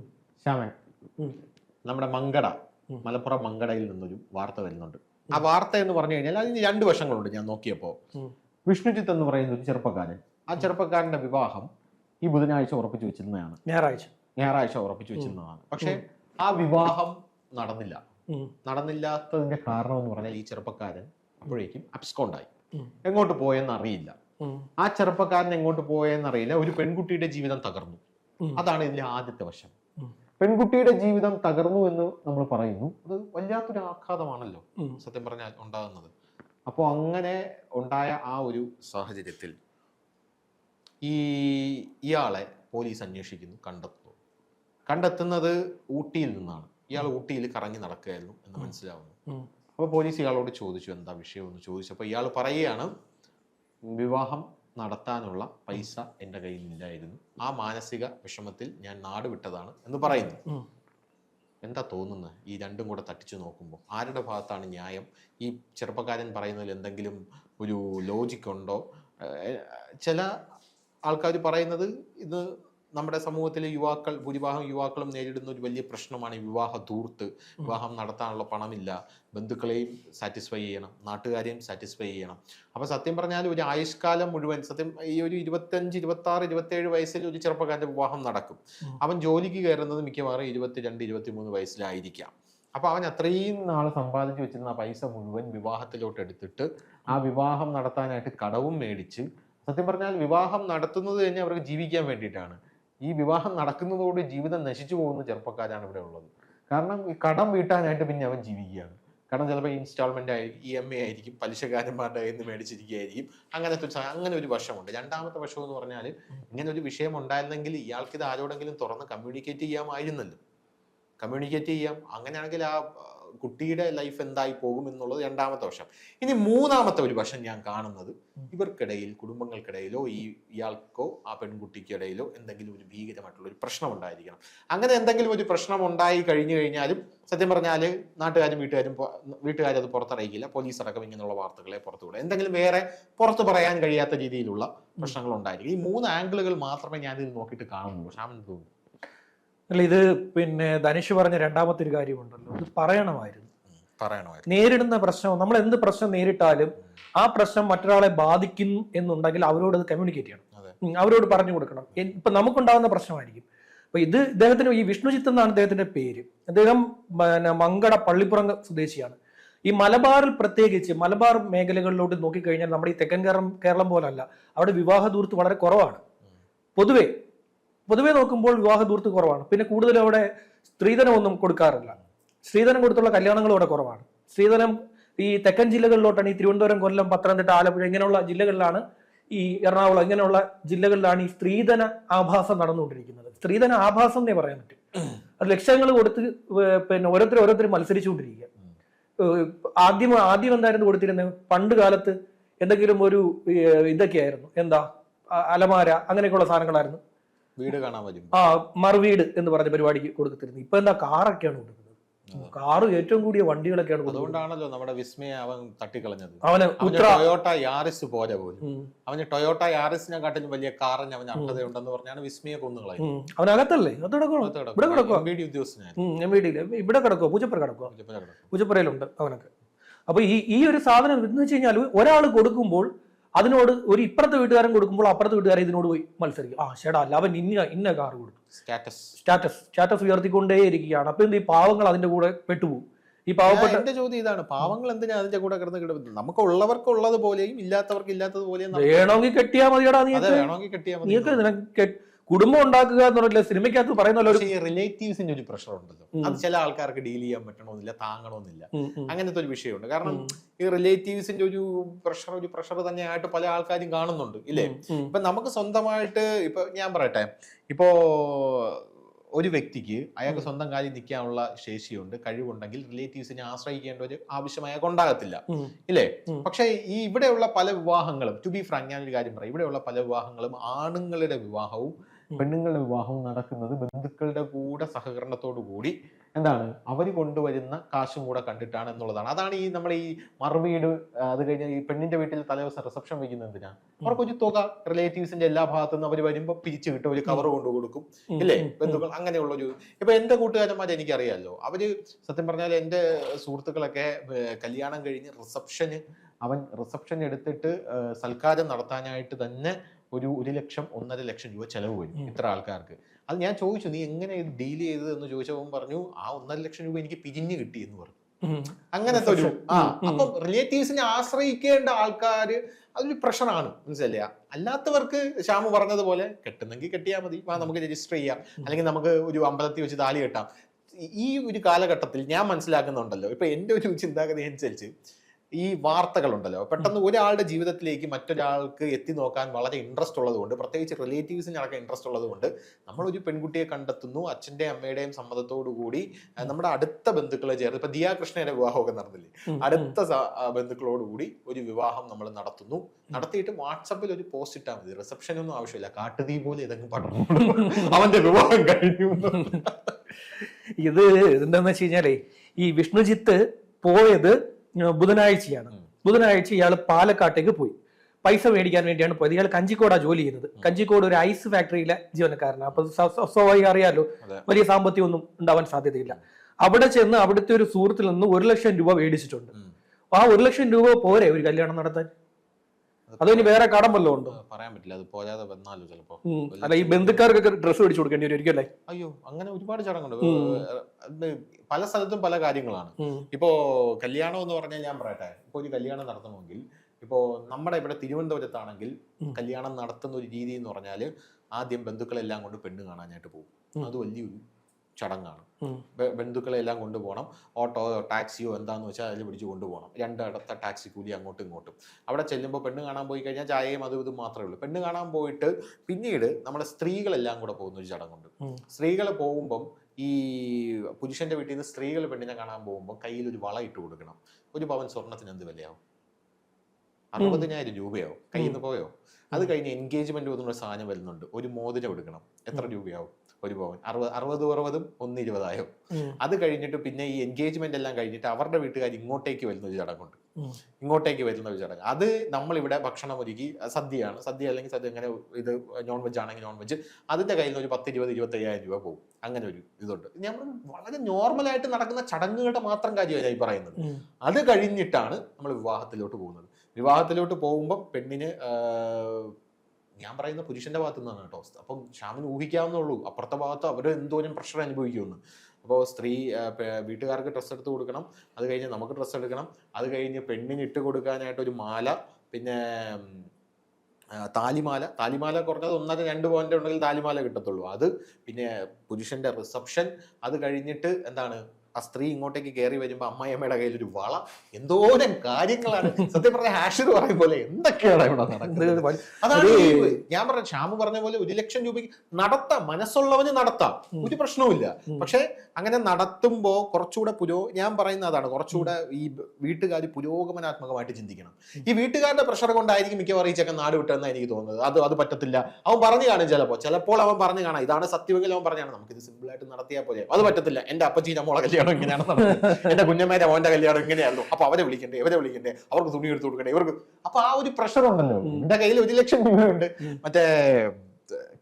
ശ്യാമൻ. നമ്മുടെ മങ്കട. മലപ്പുറം മങ്കടയിൽ നിന്നൊരു വാർത്ത വരുന്നുണ്ട്. ആ വാർത്ത എന്ന് പറഞ്ഞു കഴിഞ്ഞാൽ അതിന് രണ്ട് വശങ്ങളുണ്ട് ഞാൻ നോക്കിയപ്പോൾ വിഷ്ണുജിത്ത് എന്ന് പറയുന്ന ഒരു ചെറുപ്പക്കാരൻ. ആ ചെറുപ്പക്കാരന്റെ വിവാഹം ഈ ബുധനാഴ്ച ഉറപ്പിച്ചു വെച്ചിരുന്നതാണ്. ഞായറാഴ്ച. ഞായറാഴ്ച ഉറപ്പിച്ചു വെച്ചിരുന്നതാണ്. പക്ഷെ ആ വിവാഹം നടന്നില്ല. നടന്നില്ലാത്തതിന്റെ കാരണം എന്ന് പറഞ്ഞാൽ ഈ ചെറുപ്പക്കാരൻ അപ്പോഴേക്കും അബ്സ്കോണ്ടായി. ഉം. എങ്ങോട്ട് പോയെന്ന് അറിയില്ല. ആ ചെറുപ്പക്കാരൻ എങ്ങോട്ട് പോയെന്ന് അറിയില്ല. ഒരു പെൺകുട്ടിയുടെ ജീവിതം തകർന്നു. അതാണ് ഇതിന്റെ ആദ്യത്തെ വശം. പെൺകുട്ടിയുടെ ജീവിതം തകർന്നു എന്ന് നമ്മൾ പറയുന്നു. അത് വല്ലാത്തൊരു ആഘാതമാണല്ലോ സത്യം പറഞ്ഞാൽ ഉണ്ടാകുന്നത്. അപ്പോൾ അങ്ങനെ ഉണ്ടായ ആ ഒരു സാഹചര്യത്തിൽ ഈ ഇയാളെ പോലീസ് അന്വേഷിക്കുന്നു കണ്ടെത്തുന്നു. കണ്ടെത്തുന്നത് ഊട്ടിയിൽ നിന്നാണ്. ഇയാൾ ഊട്ടിയിൽ കറങ്ങി നടക്കുകയായിരുന്നു എന്ന് മനസ്സിലാവുന്നു. അപ്പോൾ പോലീസ് ഇയാളോട് ചോദിച്ചു എന്താ വിഷയം? എന്ന് ചോദിച്ചപ്പോൾ ഇയാൾ പറയുകയാണ് വിവാഹം നടത്താനുള്ള പൈസ എന്റെ കയ്യിലില്ലായിരുന്നു ആ മാനസിക വിഷമത്തിൽ ഞാൻ നാട് വിട്ടതാണ് എന്ന് പറയുന്നു. എന്താ തോന്നുന്നത് ഈ രണ്ടും കൂടെ തട്ടിച്ചു നോക്കുമ്പോൾ ആരുടെ ഭാഗത്താണ് ന്യായം? ഈ ചെറുപ്പക്കാരൻ പറയുന്നതിൽ എന്തെങ്കിലും ഒരു ലോജിക്കുണ്ടോ ചില ആൾക്കാർ പറയുന്നത് ഇത് നമ്മുടെ സമൂഹത്തിലെ യുവാക്കൾ ഭൂരിഭാഗം യുവാക്കളും നേരിടുന്ന ഒരു വലിയ പ്രശ്നമാണ് വിവാഹ ധൂർത്ത്. വിവാഹം നടത്താനുള്ള പണമില്ല. ബന്ധുക്കളെയും സാറ്റിസ്ഫൈ ചെയ്യണം. നാട്ടുകാരെയും സാറ്റിസ്ഫൈ ചെയ്യണം. അപ്പോൾ സത്യം പറഞ്ഞാൽ ഒരു ആയുഷ്കാലം മുഴുവൻ സത്യം ഈ ഒരു ഇരുപത്തഞ്ച് ഇരുപത്തി ആറ് ഇരുപത്തേഴ് വയസ്സിൽ ഒരു ചെറുപ്പക്കാരന്റെ വിവാഹം നടക്കും. അവൻ ജോലിക്ക് കയറുന്നത് മിക്കവാറും ഇരുപത്തിരണ്ട് ഇരുപത്തിമൂന്ന് വയസ്സിലായിരിക്കാം. അപ്പൊ അവൻ അത്രയും നാൾ സമ്പാദിച്ചു വെച്ചിരുന്ന ആ പൈസ മുഴുവൻ വിവാഹത്തിലോട്ട് എടുത്തിട്ട് ആ വിവാഹം നടത്താനായിട്ട് കടവും മേടിച്ച് സത്യം പറഞ്ഞാൽ വിവാഹം നടത്തുന്നത് തന്നെ അവർക്ക് ജീവിക്കാൻ വേണ്ടിയിട്ടാണ്. ഈ വിവാഹം നടക്കുന്നതോടെ ജീവിതം നശിച്ചു പോകുന്ന ചെറുപ്പക്കാരാണ് ഇവിടെ ഉള്ളത്. കാരണം ഈ കടം വീട്ടാനായിട്ട് പിന്നെ അവൻ ജീവിക്കുകയാണ്. കടം ചിലപ്പോൾ ഇൻസ്റ്റാൾമെന്റ് ആയിരിക്കും ഇ എം ഐ ആയിരിക്കും പലിശക്കാരന്മാരുടെ കയ്യിൽ നിന്ന് മേടിച്ചിരിക്കുകയായിരിക്കും. അങ്ങനത്തെ അങ്ങനെ ഒരു വശമുണ്ട്. രണ്ടാമത്തെ വശം എന്ന് പറഞ്ഞാൽ ഇങ്ങനെ ഒരു വിഷയം ഉണ്ടായിരുന്നെങ്കിൽ ഇയാൾക്ക് ഇത് ആരോടെങ്കിലും തുറന്ന് കമ്മ്യൂണിക്കേറ്റ് ചെയ്യാമായിരുന്നല്ലോ. കമ്മ്യൂണിക്കേറ്റ് ചെയ്യാം. അങ്ങനെയാണെങ്കിൽ ആ, കുട്ടിയുടെ ലൈഫ് എന്തായി പോകും എന്നുള്ളത് രണ്ടാമത്തെ വശം. ഇനി മൂന്നാമത്തെ ഒരു വശം ഞാൻ കാണുന്നത് ഇവർക്കിടയിൽ കുടുംബങ്ങൾക്കിടയിലോ ഈ ഇയാൾക്കോ ആ പെൺകുട്ടിക്കിടയിലോ എന്തെങ്കിലും ഒരു ഭീകരമായിട്ടുള്ള ഒരു പ്രശ്നം ഉണ്ടായിരിക്കണം. അങ്ങനെ എന്തെങ്കിലും ഒരു പ്രശ്നം ഉണ്ടായി കഴിഞ്ഞു കഴിഞ്ഞാലും സത്യം പറഞ്ഞാൽ നാട്ടുകാരും വീട്ടുകാരും വീട്ടുകാരും അത് പുറത്തറിയിക്കില്ല. പോലീസ് അടക്കം ഇങ്ങനെയുള്ള വാർത്തകളെ പുറത്തുവിടുക എന്തെങ്കിലും വേറെ പുറത്ത് പറയാൻ കഴിയാത്ത രീതിയിലുള്ള പ്രശ്നങ്ങൾ ഉണ്ടായിരിക്കും. ഈ മൂന്ന് ആംഗിളുകൾ മാത്രമേ ഞാനിത് നോക്കിയിട്ട് കാണുന്നുള്ളൂ. ഷാമൻ തോന്നുന്നു? അല്ല ഇത് പിന്നെ ധനുഷ് പറഞ്ഞ രണ്ടാമത്തെ ഒരു കാര്യമുണ്ടല്ലോ. ഇത് പറയണമായിരുന്നു. പറയണമായിരുന്നു. നേരിടുന്ന പ്രശ്നം നമ്മൾ എന്ത് പ്രശ്നം നേരിട്ടാലും ആ പ്രശ്നം മറ്റൊരാളെ ബാധിക്കുന്നു എന്നുണ്ടെങ്കിൽ അവരോട് അത് കമ്മ്യൂണിക്കേറ്റ് ചെയ്യണം. അവരോട് പറഞ്ഞു കൊടുക്കണം. ഇപ്പൊ നമുക്കുണ്ടാകുന്ന പ്രശ്നമായിരിക്കും. അപ്പൊ ഇത് ഇദ്ദേഹത്തിന് ഈ വിഷ്ണുജിത്ത് എന്നാണ് അദ്ദേഹത്തിന്റെ പേര്. അദ്ദേഹം മങ്കട പള്ളിപ്പുറം സ്വദേശിയാണ്. ഈ മലബാറിൽ പ്രത്യേകിച്ച് മലബാർ മേഖലകളിലോട്ട് നോക്കിക്കഴിഞ്ഞാൽ നമ്മുടെ ഈ തെക്കൻ കേരളം കേരളം പോലല്ല. അവിടെ വിവാഹ ദൂരത്ത് വളരെ കുറവാണ്. പൊതുവെ പൊതുവെ നോക്കുമ്പോൾ വിവാഹ ദൂർത്ത് കുറവാണ്. പിന്നെ കൂടുതലും അവിടെ സ്ത്രീധനമൊന്നും കൊടുക്കാറില്ല. സ്ത്രീധനം കൊടുത്തുള്ള കല്യാണങ്ങളും അവിടെ കുറവാണ്. സ്ത്രീധനം ഈ തെക്കൻ ജില്ലകളിലോട്ടാണ് ഈ തിരുവനന്തപുരം കൊല്ലം പത്തനംതിട്ട ആലപ്പുഴ ഇങ്ങനെയുള്ള ജില്ലകളിലാണ് ഈ എറണാകുളം ഇങ്ങനെയുള്ള ജില്ലകളിലാണ് ഈ സ്ത്രീധന ആഭാസം നടന്നുകൊണ്ടിരിക്കുന്നത്. സ്ത്രീധന ആഭാസം എന്നേ പറയാൻ പറ്റും. അത് ലക്ഷങ്ങൾ കൊടുത്ത് പിന്നെ ഓരോരുത്തർ ഓരോരുത്തർ മത്സരിച്ചുകൊണ്ടിരിക്കുക. ആദ്യം ആദ്യം എന്തായിരുന്നു കൊടുത്തിരുന്നത്? പണ്ട് കാലത്ത് എന്തെങ്കിലും ഒരു ഇതൊക്കെ ഇതൊക്കെയായിരുന്നു. എന്താ? അലമാര അങ്ങനെയൊക്കെയുള്ള സാധനങ്ങളായിരുന്നു. വീട് കാണാൻ വരും ആ മറുവീട് എന്ന് പറഞ്ഞ പരിപാടിക്ക് കൊടുത്തിരുന്നു. ഇപ്പൊ എന്താ കാറൊക്കെയാണ് കൊടുക്കുന്നത്? കാറ് ഏറ്റവും കൂടിയ വണ്ടികളൊക്കെയാണ് അതുകൊണ്ടാണല്ലോ നമ്മുടെ വിസ്മയ അവൻ തട്ടിക്കളഞ്ഞത്. അവന് ടൊയോട്ട യാറിസ് പോലെ പോലും. അവന് ടൊയോട്ട യാറിസിനെ കാട്ടിലും വലിയ കാറിന് അവന് അർഹതയുണ്ടെന്ന് പറഞ്ഞാണ് വിസ്മയെ കൊന്നുകളയും ഉം. അവനകത്തല്ലേ കിടക്കണോ ഇവിടെ കിടക്കുവാ. M D ഉദ്യോഗസ്ഥനായിരുന്നു. ഇവിടെ കിടക്കുവോ? പൂജപ്പുര കിടക്കുവോ? പൂജപ്പുര പൂജപ്പുരയിലുണ്ട് അവനൊക്കെ. അപ്പൊ ഈ ഈ ഒരു സാധനം എന്ന് വെച്ച് കഴിഞ്ഞാൽ ഒരാൾ കൊടുക്കുമ്പോൾ അതിനോട് ഒരു ഇപ്പുറത്തെ വീട്ടുകാരൻ കൊടുക്കുമ്പോൾ അപ്പുറത്തെ വീട്ടുകാരൻ ഇതിനോട് പോയി മത്സരിക്കും. ആ ചേടാ അല്ല അവൻ ഇന്ന ഇന്ന കാർ കൊടുക്കും സ്റ്റാറ്റസ് സ്റ്റാറ്റസ് സ്റ്റാറ്റസ് ഉയർത്തിക്കൊണ്ടേ ഇരിക്കുകയാണ് അപ്പൊ എന്ത് ഈ പാവങ്ങൾ അതിന്റെ കൂടെ പെട്ടുപോകും. ഈ പാവപ്പെട്ട എന്റെ ചോദ്യം ഇതാണ്. പാവങ്ങൾ എന്തിനാ അതിന്റെ കൂടെ കിടന്ന് കിടക്കുന്നത് നമുക്ക് ഉള്ളവർക്ക് ഉള്ളത് പോലെയും ഇല്ലാത്തവർക്ക് ഇല്ലാത്തത് പോലെയും വേണമെങ്കിൽ കെട്ടിയാ മതിയടാ നീ അതെ വേണമെങ്കിൽ കെട്ടിയാ മതി. നിനക്ക് കെ- കുടുംബം ഉണ്ടാക്കുക എന്ന് പറഞ്ഞില്ല സിനിമയ്ക്കകത്ത് പറയുന്നല്ലോ പക്ഷേ ഈ റിലേറ്റീവ്സിന്റെ ഒരു പ്രഷർ ഉണ്ടല്ലോ അത് ചില ആൾക്കാർക്ക് ഡീൽ ചെയ്യാൻ പറ്റണമെന്നില്ല താങ്ങണമെന്നില്ല അങ്ങനത്തെ ഒരു വിഷയമുണ്ട്. കാരണം ഈ റിലേറ്റീവ്സിന്റെ ഒരു പ്രഷർ ഒരു പ്രഷർ തന്നെയായിട്ട് പല ആൾക്കാരും കാണുന്നുണ്ട് ഇല്ലേ? ഇപ്പൊ നമുക്ക് സ്വന്തമായിട്ട് ഇപ്പൊ ഞാൻ പറയട്ടെ ഇപ്പോ ഒരു വ്യക്തിക്ക് അയാൾക്ക് സ്വന്തം കാര്യം നിൽക്കാനുള്ള ശേഷിയുണ്ട് കഴിവുണ്ടെങ്കിൽ റിലേറ്റീവ്സിനെ ആശ്രയിക്കേണ്ട ഒരു ആവശ്യം അയാൾക്ക് ഉണ്ടാകത്തില്ല ഇല്ലേ. പക്ഷേ ഈ ഇവിടെയുള്ള പല വിവാഹങ്ങളും ടു ബി ഫ്രാങ്ക് ഞാനൊരു കാര്യം പറയാം ഇവിടെയുള്ള പല വിവാഹങ്ങളും ആണുങ്ങളുടെ വിവാഹവും. പെണ്ണുങ്ങളുടെ വിവാഹം നടക്കുന്നത് ബന്ധുക്കളുടെ കൂടെ സഹകരണത്തോടു കൂടി എന്താണ്? അവർ കൊണ്ടുവരുന്ന കാശും കൂടെ കണ്ടിട്ടാണ് എന്നുള്ളതാണ്. അതാണ് ഈ നമ്മൾ ഈ മറുവീട് അത് കഴിഞ്ഞ് ഈ പെണ്ണിന്റെ വീട്ടിൽ തലേദിവസം റിസപ്ഷൻ വെക്കുന്നത് എന്തിനാ? അവർക്കൊരു തുക റിലേറ്റീവ്സിന്റെ എല്ലാ ഭാഗത്തു നിന്ന് അവർ വരുമ്പോൾ പിരിച്ചു കിട്ടും ഒരു കവർ കൊണ്ടു കൊടുക്കും ഇല്ലേ. ബന്ധുക്കൾ അങ്ങനെയുള്ള ഒരു ഇപ്പൊ എന്റെ കൂട്ടുകാരന്മാരെ എനിക്കറിയാലോ. അവർ സത്യം പറഞ്ഞാൽ എന്റെ സുഹൃത്തുക്കളൊക്കെ കല്യാണം കഴിഞ്ഞ് റിസപ്ഷന് അവൻ റിസപ്ഷൻ എടുത്തിട്ട് സൽക്കാരം നടത്താനായിട്ട് തന്നെ ഒരു ഒരു ലക്ഷം ഒന്നര ലക്ഷം രൂപ ചെലവ് വരും ഇത്ര ആൾക്കാർക്ക്. അത് ഞാൻ ചോദിച്ചു നീ എങ്ങനെ ഇത് ഡീൽ ചെയ്തത്? എന്ന് ചോദിച്ചപ്പോൾ പറഞ്ഞു ആ ഒന്നര ലക്ഷം രൂപ എനിക്ക് പിരിഞ്ഞു കിട്ടി എന്ന് പറഞ്ഞു. അങ്ങനത്തെ ഒരു. ആ. അപ്പം റിലേറ്റീവ്സിനെ ആശ്രയിക്കേണ്ട ആൾക്കാര് അതൊരു പ്രഷറാണ് മനസ്സിലല്ല അല്ലാത്തവർക്ക് ശ്യാമു പറഞ്ഞതുപോലെ കെട്ടുന്നെങ്കിൽ കെട്ടിയാൽ മതി വാ നമുക്ക് രജിസ്റ്റർ ചെയ്യാം. അല്ലെങ്കിൽ നമുക്ക് ഒരു അമ്പലത്തിൽ വെച്ച് താലി കെട്ടാം. ഈ ഒരു കാലഘട്ടത്തിൽ ഞാൻ മനസ്സിലാക്കുന്നുണ്ടല്ലോ ഇപ്പൊ എന്റെ ഒരു ചിന്താഗതി അനുസരിച്ച് ഈ വാർത്തകളുണ്ടല്ലോ. പെട്ടെന്ന് ഒരാളുടെ ജീവിതത്തിലേക്ക് മറ്റൊരാൾക്ക് എത്തി നോക്കാൻ വളരെ ഇൻട്രസ്റ്റ് ഉള്ളതുകൊണ്ട് പ്രത്യേകിച്ച് റിലേറ്റീവ്സിന് റിലേറ്റീവ്സിനൊക്കെ ഇൻട്രസ്റ്റ് ഉള്ളതുകൊണ്ട് നമ്മളൊരു പെൺകുട്ടിയെ കണ്ടെത്തുന്നു അച്ഛന്റെ അമ്മയുടെയും സമ്മതത്തോടു കൂടി നമ്മുടെ അടുത്ത ബന്ധുക്കളെ ചേർത്ത് ഇപ്പൊ ദിയാ കൃഷ്ണയുടെ വിവാഹമൊക്കെ നടന്നില്ലേ? അടുത്ത ബന്ധുക്കളോട് കൂടി ബന്ധുക്കളോടുകൂടി ഒരു വിവാഹം നമ്മൾ നടത്തുന്നു. നടത്തിയിട്ട് വാട്സപ്പിൽ ഒരു പോസ്റ്റ് ഇട്ടാൽ മതി. റിസപ്ഷൻ ഒന്നും ആവശ്യമില്ല. കാട്ടുതീ പോലെ ഇതങ്ങ് പറഞ്ഞു അവന്റെ വിവാഹം കഴിഞ്ഞു. ഇത് എന്താന്ന് വെച്ച് കഴിഞ്ഞാലേ ഈ വിഷ്ണുജിത്ത് പോയത് ബുധനാഴ്ചയാണ്. ബുധനാഴ്ച ഇയാൾ പാലക്കാട്ടേക്ക് പോയി. പൈസ മേടിക്കാൻ വേണ്ടിയാണ് പോയത്. ഇയാൾ കഞ്ചിക്കോടാ ജോലി ചെയ്യുന്നത്. കഞ്ചിക്കോട് ഒരു ഐസ് ഫാക്ടറിയിലെ ജീവനക്കാരനാണ്. അപ്പൊ സ്വ- സ്വ- സ്വാഭാവികം അറിയാലോ വലിയ സാമ്പത്തികം ഒന്നും ഉണ്ടാവാൻ സാധ്യതയില്ല. അവിടെ ചെന്ന് അവിടുത്തെ ഒരു സുഹൃത്തിൽ നിന്ന് ഒരു ലക്ഷം രൂപ മേടിച്ചിട്ടുണ്ട്. ആ ഒരു ലക്ഷം രൂപ പോരെ ഒരു കല്യാണം നടത്താൻ? അതോ ഇനി വേറെ കടം വല്ലതും ഉണ്ടോ? പറയാൻ പറ്റില്ല. അത് പോരാതെ വന്നാലും ചിലപ്പോ. അല്ല ഈ ബന്ധുക്കാർക്കൊക്കെ ഡ്രസ്സ് മേടിച്ചു കൊടുക്കേണ്ടി വരും ഒരിക്കലേ? അയ്യോ അങ്ങനെ ഒരുപാട് ചടങ്ങുണ്ട്. പല സ്ഥലത്തും പല കാര്യങ്ങളാണ്. ഇപ്പോ കല്യാണം എന്ന് പറഞ്ഞാൽ ഞാൻ പറയട്ടെ. ഇപ്പൊ ഒരു കല്യാണം നടത്തണമെങ്കിൽ ഇപ്പോ നമ്മുടെ ഇവിടെ തിരുവനന്തപുരത്താണെങ്കിൽ കല്യാണം നടത്തുന്ന ഒരു രീതി എന്ന് പറഞ്ഞാൽ ആദ്യം ബന്ധുക്കളെല്ലാം കൊണ്ട് പെണ്ണ് കാണാനായിട്ട് പോകും. അത് വലിയൊരു ചടങ്ങാണ്. ബന്ധുക്കളെ എല്ലാം കൊണ്ടുപോകണം. ഓട്ടോ ടാക്സിയോ എന്താന്ന് വെച്ചാൽ അതിൽ പിടിച്ച് കൊണ്ടുപോകണം. രണ്ടിടത്തെ ടാക്സി കൂലി അങ്ങോട്ടും ഇങ്ങോട്ടും. അവിടെ ചെല്ലുമ്പോൾ പെണ്ണ് കാണാൻ പോയി കഴിഞ്ഞാൽ ചായയും അതും ഇതും മാത്രമേ ഉള്ളൂ. പെണ്ണ് കാണാൻ പോയിട്ട് പിന്നീട് നമ്മുടെ സ്ത്രീകളെല്ലാം കൂടെ പോകുന്ന ഒരു ചടങ്ങുണ്ട്. സ്ത്രീകൾ പോകുമ്പം ഈ പുരുഷന്റെ വീട്ടിൽ നിന്ന് സ്ത്രീകൾ പെണ്ണിനെ കാണാൻ പോകുമ്പോൾ കയ്യിൽ ഒരു വള ഇട്ട് കൊടുക്കണം. ഒരു പവൻ സ്വർണത്തിന് എന്ത് വിലയാവും? അറുപതിനായിരം രൂപയാവും. കയ്യിൽ നിന്ന് പോയോ? അത് കഴിഞ്ഞ് എൻഗേജ്മെന്റ് ഒന്നുള്ള സാധനം വരുന്നുണ്ട്. ഒരു മോതിരം എടുക്കണം. എത്ര രൂപയാവും? ഒരു പവൻ. അറുപത് അറുപത് അറുപതും ഒന്ന് ഇരുപതായോ. അത് കഴിഞ്ഞിട്ട് പിന്നെ ഈ എൻഗേജ്മെന്റ് എല്ലാം കഴിഞ്ഞിട്ട് അവരുടെ വീട്ടുകാർ ഇങ്ങോട്ടേക്ക് വരുന്ന ഒരു ചടങ്ങുണ്ട്. ഇങ്ങോട്ടേക്ക് വരുന്ന ഒരു ചടങ്ങ്. അത് നമ്മളിവിടെ ഭക്ഷണം ഒരുക്കി സദ്യയാണ്. സദ്യ അല്ലെങ്കിൽ സദ്യ അങ്ങനെ ഇത് നോൺ വെജ് ആണെങ്കിൽ നോൺ വെജ് അതിന്റെ കയ്യിൽ നിന്ന് ഒരു പത്ത് ഇരുപത് ഇരുപത്തി അയ്യായിരം രൂപ പോകും. അങ്ങനെ ഒരു ഇതുണ്ട്. നമ്മൾ വളരെ നോർമലായിട്ട് നടക്കുന്ന ചടങ്ങുകളുടെ മാത്രം കാര്യമല്ല ഈ പറയുന്നത്. അത് കഴിഞ്ഞിട്ടാണ് നമ്മൾ വിവാഹത്തിലോട്ട് പോകുന്നത്. വിവാഹത്തിലോട്ട് പോകുമ്പോൾ പെണ്ണിന് ഞാൻ പറയുന്ന പുരുഷന്റെ ഭാഗത്തു നിന്നാണ് കേട്ടോ അപ്പം ഷാമിന് ഊഹിക്കാവുന്നുള്ളൂ അപ്പുറത്തെ ഭാഗത്ത് അവർ എന്തോരം പ്രഷർ അനുഭവിക്കുമെന്ന്. അപ്പോൾ സ്ത്രീ വീട്ടുകാർക്ക് ഡ്രസ്സ് എടുത്ത് കൊടുക്കണം. അത് കഴിഞ്ഞ് നമുക്ക് ഡ്രസ്സ് എടുക്കണം. അത് കഴിഞ്ഞ് പെണ്ണിന് ഇട്ട് കൊടുക്കാനായിട്ട് ഒരു മാല പിന്നെ താലിമാല. താലിമാല കുറഞ്ഞത് ഒന്നര രണ്ട് പോയിന്റ് ഉണ്ടെങ്കിൽ താലിമാല കിട്ടത്തുള്ളൂ. അത് പിന്നെ പുരുഷന്റെ റിസപ്ഷൻ അത് കഴിഞ്ഞിട്ട് എന്താണ്? ആ സ്ത്രീ ഇങ്ങോട്ടേക്ക് കയറി വരുമ്പോൾ അമ്മായിയമ്മയുടെ കയ്യിൽ ഒരു വള. എന്തോരം കാര്യങ്ങളാണ്. സത്യം പറഞ്ഞ ഹാഷിർ പറയും പോലെ എന്തൊക്കെയാണ് ഇവിടെ നടക്കുന്നത്? അതാണ് ഞാൻ പറഞ്ഞ ഷാമു പറഞ്ഞ പോലെ ഒരു ലക്ഷം രൂപയ്ക്ക് നടത്താം. മനസ്സുള്ളവന് നടത്താം. ഒരു പ്രശ്നവുമില്ല. പക്ഷെ അങ്ങനെ നടത്തുമ്പോൾ കുറച്ചുകൂടെ പുരോ ഞാൻ പറയുന്ന അതാണ്. കുറച്ചുകൂടെ ഈ വീട്ടുകാർ പുരോഗമനാത്മകമായിട്ട് ചിന്തിക്കണം. ഈ വീട്ടുകാരുടെ പ്രഷർ കൊണ്ടായിരിക്കും മിക്കവാറും ഈ ചെക്കൻ നാട് വിട്ടെന്ന് എനിക്ക് തോന്നുന്നത്. അത് അത് പറ്റത്തില്ല. അവൻ പറഞ്ഞു കാണും ചിലപ്പോൾ ചിലപ്പോൾ അവൻ പറഞ്ഞു കാണാം. ഇതാണ് സത്യമെങ്കിൽ അവൻ പറഞ്ഞാണ് നമുക്കിത് സിമ്പിൾ ആയിട്ട് നടത്തിയാൽ പോലെ അത് പറ്റത്തില്ല. എന്റെ അപ്പച്ചീ മോളെ കല്യാണം ഇങ്ങനെയാണ് നടന്നത് എന്റെ കുഞ്ഞമ്മേന്റെ മോന്റെ കല്യാണം ഇങ്ങനെയായിരുന്നു. അപ്പൊ അവരെ വിളിക്കണ്ടേ ഇവരെ വിളിക്കണ്ടേ? അവർക്ക് തുണി എടുത്ത് കൊടുക്കണ്ടേ? ഇവർക്ക് അപ്പൊ ആ ഒരു പ്രഷർ ഉണ്ടല്ലോ. എന്റെ കയ്യിൽ ഒരു ലക്ഷം രൂപയുണ്ട്. മറ്റേ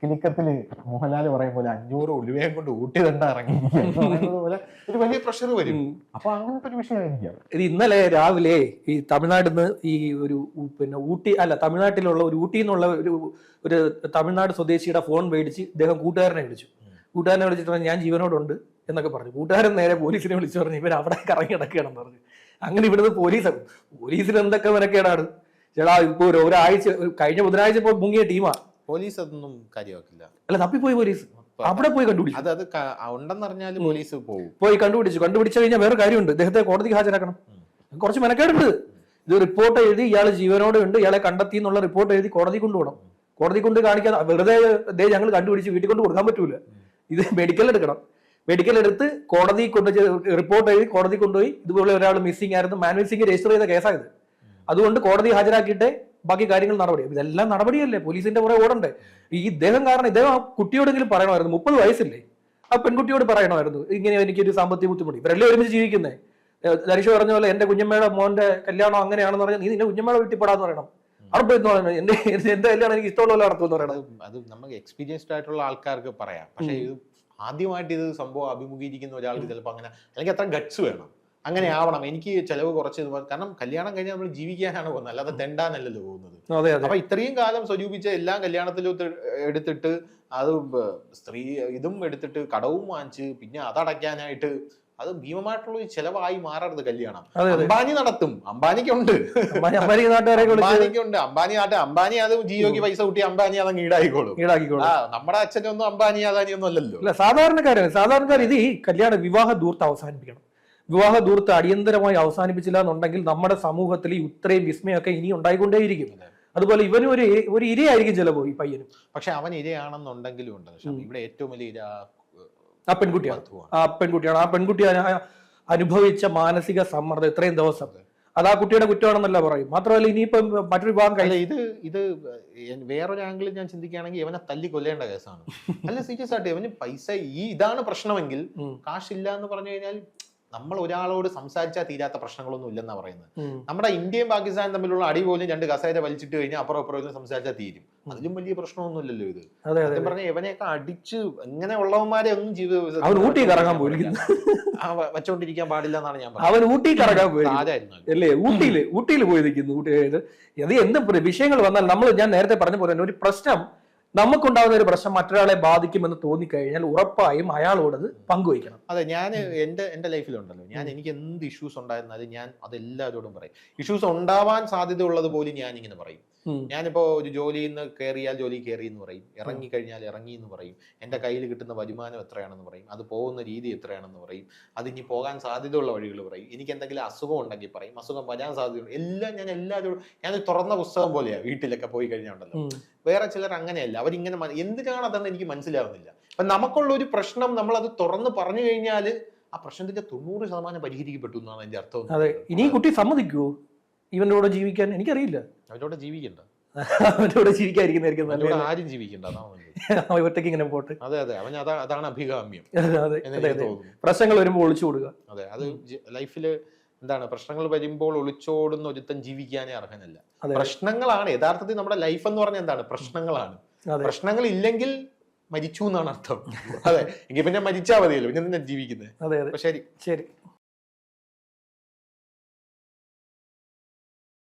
കിലിക്കത്തിൽ മോഹൻലാൽ പറയും പോലെ അഞ്ഞൂറ് ഉലുവയും കൊണ്ട് ഊട്ടി തണ്ട ഇറങ്ങി പോലെ ഒരു വലിയ പ്രഷർ വരും. അപ്പൊ അങ്ങനത്തെ ഒരു വിഷയമായിരിക്കാം. ഇത് ഇന്നലെ രാവിലെ ഈ തമിഴ്നാട്ടിൽ നിന്ന് ഈ ഒരു പിന്നെ ഊട്ടി അല്ല തമിഴ്നാട്ടിലുള്ള ഒരു ഊട്ടി എന്നുള്ള ഒരു ഒരു തമിഴ്നാട് സ്വദേശിയുടെ ഫോൺ മേടിച്ച് ഇദ്ദേഹം കൂട്ടുകാരനെ വിളിച്ചു. കൂട്ടുകാരനെ വിളിച്ചിട്ട് പറഞ്ഞു, ഞാൻ ജീവനോടുണ്ട്. എന്നൊക്കെ പറഞ്ഞു. കൂട്ടുകാരൻ നേരെ പോലീസിനെ വിളിച്ചു പറഞ്ഞു ഇവർ അവിടെ കറങ്ങി കിടക്കുകയാണെന്ന് പറഞ്ഞു. അങ്ങനെ ഇവിടുന്ന് പോലീസ് പോലീസിന് എന്തൊക്കെ മെനക്കേടാണ്. ചേടാ ഇപ്പൊ ഒരു ഒരാഴ്ച കഴിഞ്ഞ ബുധനാഴ്ച ഇപ്പൊ മുങ്ങിയ ടീമാ. പോലീസ് അതൊന്നും കാര്യമാക്കില്ല. അല്ല തപ്പിപ്പോയി പോലീസ്. അവിടെ പോയി കണ്ടുപിടിച്ചു. അത് അത് ക- ഉണ്ടെന്നറിഞ്ഞാൽ പോലീസ് പോകും പോയി കണ്ടുപിടിച്ചു. കണ്ടുപിടിച്ചു കഴിഞ്ഞാൽ വേറെ കാര്യമുണ്ട്. ഇദ്ദേഹത്തെ കോടതിക്ക് ഹാജരാക്കണം. കുറച്ച് മെനക്കേടുണ്ട്. ഇത് റിപ്പോർട്ട് എഴുതി ഇയാൾ ജീവനോടെ ഉണ്ട്. ഇയാളെ കണ്ടെത്തി എന്നുള്ള റിപ്പോർട്ട് എഴുതി കോടതി കൊണ്ടുപോകണം കോടതി കൊണ്ട് കാണിക്കാൻ വെറുതെ ഞങ്ങൾ കണ്ടുപിടിച്ച് വീട്ടിൽ കൊണ്ട് കൊടുക്കാൻ പറ്റൂല. ഇത് മെഡിക്കൽ എടുക്കണം. മെഡിക്കൽ എടുത്ത് കോടതി കൊണ്ട് റിപ്പോർട്ട് എഴുതി കോടതി കൊണ്ടുപോയി. ഇതുപോലെ ഒരാൾ മിസ്സിംഗ് ആയിരുന്നു. മാൻ മിസ്സിംഗ് രജിസ്റ്റർ ചെയ്ത കേസായത് അതുകൊണ്ട് കോടതി ഹാജരാക്കിയിട്ട് ബാക്കി കാര്യങ്ങൾ നടപടി. ഇതെല്ലാം നടപടിയല്ലേ? പോലീസിന്റെ പുറകെ ഓടണ്ടേ? ഈ ഇദ്ദേഹം കാരണം ഇദ്ദേഹം ആ കുട്ടിയോടെങ്കിലും പറയണമായിരുന്നു. മുപ്പത് വയസ്സില്ലേ? ആ പെൺകുട്ടിയോട് പറയണമായിരുന്നു. ഇങ്ങനെ എനിക്കൊരു സാമ്പത്തിക ബുദ്ധിമുട്ട്. ഇവരെല്ലാം ഒരുമിച്ച് ജീവിക്കുന്നേ? ധരിഷ പറഞ്ഞ പോലെ എന്റെ കുഞ്ഞമ്മയുടെ മോന്റെ കല്യാണം അങ്ങനെയാണെന്ന് പറഞ്ഞാൽ നീ നിന്റെ കുഞ്ഞമ്മയുടെ വീട്ടിൽ പെടാന്ന് പറയണം. അവിടെ പറയുന്നത് എന്റെ എന്റെ കല്യാണം എനിക്ക് ഇഷ്ടമുള്ള പോലെ നടത്തുമെന്ന് പറയണം. അത് അത് നമുക്ക് എക്സ്പീരിയൻസ്ഡ് ആയിട്ടുള്ള ആൾക്കാർക്ക് പറയാം. പക്ഷേ ഇത് ആദ്യമായിട്ട് ഇത് സംഭവം അഭിമുഖീകരിക്കുന്ന ഒരാൾക്ക് ചിലപ്പോൾ അങ്ങനെ അല്ലെങ്കിൽ അത്ര ഗട്സ് വേണം. അങ്ങനെ ആവണം. എനിക്ക് ചെലവ് കുറച്ച് കാരണം കല്യാണം കഴിഞ്ഞാൽ നമ്മൾ ജീവിക്കാനാണ് പോകുന്നത്. അല്ലാതെ തെണ്ടാനല്ലല്ലോ പോകുന്നത്. അപ്പൊ ഇത്രയും കാലം സ്വരൂപിച്ച എല്ലാം കല്യാണത്തിലും എടുത്തിട്ട് അത് സ്ത്രീ ഇതും എടുത്തിട്ട് കടവും വാങ്ങിച്ച് പിന്നെ അതടയ്ക്കാനായിട്ട് അത് ഭീമമായിട്ടുള്ള ഒരു ചെലവായി മാറരുത് കല്യാണം. അംബാനി നടത്തും. അംബാനിക്കുണ്ട്. അംബാനിക്കുണ്ട്. അംബാനി ആട്ടെ അംബാനി അത് ജിയോക്ക് പൈസ കൂട്ടി അംബാനി അതങ്ങ് ഈടാക്കിക്കോളും. ഈടാക്കിക്കോളും നമ്മുടെ അച്ഛനൊന്നും അംബാനി അദാനി ഒന്നും അല്ലല്ലോ. അല്ല സാധാരണക്കാരാണ് സാധാരണക്കാർ ഇത് ഈ കല്യാണ വിവാഹ ദൂർത്ത് അവസാനിപ്പിക്കണം. വിവാഹ ദൂർത്ത് അടിയന്തരമായി അവസാനിപ്പിച്ചില്ല എന്നുണ്ടെങ്കിൽ നമ്മുടെ സമൂഹത്തിൽ ഈ ഇത്രയും വിസ്മയമൊക്കെ ഇനി ഉണ്ടായിക്കൊണ്ടേയിരിക്കും. അതെ. അതുപോലെ ഇവനും ഒരു ഒരു ഇരയായിരിക്കും ചിലപ്പോ ഈ പയ്യനും. പക്ഷെ അവൻ ഇരയാണെന്നുണ്ടെങ്കിലും ഉണ്ട്. ഇവിടെ ഏറ്റവും വലിയ ഇര ആ പെൺകുട്ടിയാണ്. ആ പെൺകുട്ടിയാണ്. ആ പെൺകുട്ടി അനുഭവിച്ച മാനസിക സമ്മർദ്ദം ഇത്രയും ദിവസം. അതെ. ആ കുട്ടിയുടെ കുറ്റമാണെന്നല്ല പറയും. മാത്രമല്ല ഇനിയിപ്പം മറ്റൊരു ഭാഗം കഴിഞ്ഞ ഇത് ഇത് വേറൊരു ആംഗിളിൽ ഞാൻ ചിന്തിക്കുകയാണെങ്കിൽ ഇവനെ തല്ലി കൊല്ലേണ്ട കേസാണ്. അല്ല സീരിയസ് ആയിട്ട് ഇവന് പൈസ ഈ ഇതാണ് പ്രശ്നമെങ്കിൽ കാശില്ല എന്ന് പറഞ്ഞു കഴിഞ്ഞാൽ നമ്മൾ ഒരാളോട് സംസാരിച്ചാൽ തീരാത്ത പ്രശ്നങ്ങളൊന്നും ഇല്ലെന്നാ പറയുന്നത്. നമ്മുടെ ഇന്ത്യയും പാകിസ്ഥാനും തമ്മിലുള്ള അടി പോലും രണ്ട് കസേര വലിച്ചിട്ട് കഴിഞ്ഞാൽ അപ്പുറം അപ്പുറം സംസാരിച്ചാൽ തീരും. അതിലും വലിയ പ്രശ്നമൊന്നുമില്ലല്ലോ ഇത്. സത്യം പറഞ്ഞ ഇവനെയൊക്കെ അടിച്ച് ഇങ്ങനെ ഉള്ളവന്മാരെ ഒന്നും ജീവിതം അവൻ ഊട്ടി കറങ്ങാൻ പോയിരിക്കുന്നു. വെച്ചോണ്ടിരിക്കാൻ പാടില്ല എന്നാണ് ഞാൻ അവൻ ഊട്ടി കറങ്ങാൻ പോയി? അല്ലേ? ഊട്ടിയിൽ ഊട്ടിയിൽ പോയി നിൽക്കുന്നു ഊട്ടി അത് എന്ത് വിഷയങ്ങൾ വന്നാൽ നമ്മൾ ഞാൻ നേരത്തെ പറഞ്ഞ പോലെ തന്നെ ഒരു പ്രശ്നം നമുക്കുണ്ടാകുന്ന ഒരു പ്രശ്നം മറ്റൊരാളെ ബാധിക്കുമെന്ന് തോന്നിക്കഴിഞ്ഞാൽ ഉറപ്പായും അയാളോട് പങ്കുവയ്ക്കണം. അതെ ഞാൻ എന്റെ എന്റെ ലൈഫിലുണ്ടല്ലോ. ഞാൻ എനിക്ക് എന്ത് ഇഷ്യൂസ് ഉണ്ടായിരുന്നാലും ഞാൻ അതെല്ലാവരോടും പറയും. ഇഷ്യൂസ് ഉണ്ടാവാൻ സാധ്യത ഉള്ളത് പോലും ഞാൻ ഇങ്ങനെ പറയും. ഞാനിപ്പോ ഒരു ജോലിയിൽ നിന്ന് കയറിയാൽ ജോലി കയറി എന്ന് പറയും. ഇറങ്ങി കഴിഞ്ഞാൽ ഇറങ്ങി എന്ന് പറയും. എന്റെ കയ്യിൽ കിട്ടുന്ന വരുമാനം എത്രയാണെന്ന് പറയും. അത് പോകുന്ന രീതി എത്രയാണെന്ന് പറയും. അത് ഇനി പോകാൻ സാധ്യതയുള്ള വഴികൾ പറയും. എനിക്ക് എന്തെങ്കിലും അസുഖം ഉണ്ടെങ്കിൽ പറയും. അസുഖം വരാൻ സാധ്യതയുണ്ട് എല്ലാം ഞാൻ എല്ലാവരും ഞാൻ തുറന്ന പുസ്തകം പോലെയാണ് വീട്ടിലൊക്കെ പോയി കഴിഞ്ഞാൽ ഉണ്ടല്ലോ വേറെ ചിലർ അങ്ങനെയല്ല. അവരിങ്ങനെ എന്തിനാണ് അതെന്ന് എനിക്ക് മനസ്സിലാവുന്നില്ല. അപ്പൊ നമുക്കുള്ള ഒരു പ്രശ്നം നമ്മൾ അത് തുറന്ന് പറഞ്ഞു കഴിഞ്ഞാൽ ആ പ്രശ്നത്തിന്റെ തൊണ്ണൂറ് ശതമാനം പരിഹരിക്കപ്പെട്ടു എന്നാണ് അതിന്റെ അർത്ഥം. അതെ. ഇനി കുട്ടി സമ്മതിക്കുവോ? ഇവന്റെ കൂടെ ജീവിക്കാൻ എനിക്കറിയില്ല. അവരോട് ജീവിക്കണ്ട. അവന്റെ കൂടെ ജീവിക്കാതിരിക്കുന്നതായിരിക്കും ആരും ജീവിക്കണ്ട ഒറ്റയ്ക്ക് ഇങ്ങനെ പോട്ടെ. അതെ അതെ അവൻ അതാണ് അഭികാമ്യം. പ്രശ്നങ്ങൾ വരുമ്പോൾ ഒളിച്ചു കൊടുക്കുക. അതെ അത് ലൈഫിൽ എന്താണ് പ്രശ്നങ്ങൾ വരുമ്പോൾ ഒളിച്ചോടുന്ന ഒരുത്തൻ ജീവിക്കാനേ അർഹനല്ല. പ്രശ്നങ്ങളാണ് യഥാർത്ഥത്തിൽ നമ്മുടെ ലൈഫ് എന്ന് പറഞ്ഞാൽ എന്താണ്? പ്രശ്നങ്ങളാണ്. പ്രശ്നങ്ങൾ ഇല്ലെങ്കിൽ മരിച്ചു എന്നാണ് അർത്ഥം. അതെ എങ്കിൽ പിന്നെ മരിച്ചാൽ മതിയല്ലോ പിന്നെ ജീവിക്കുന്നത് അതെ അതെ. ശരി. ശരി.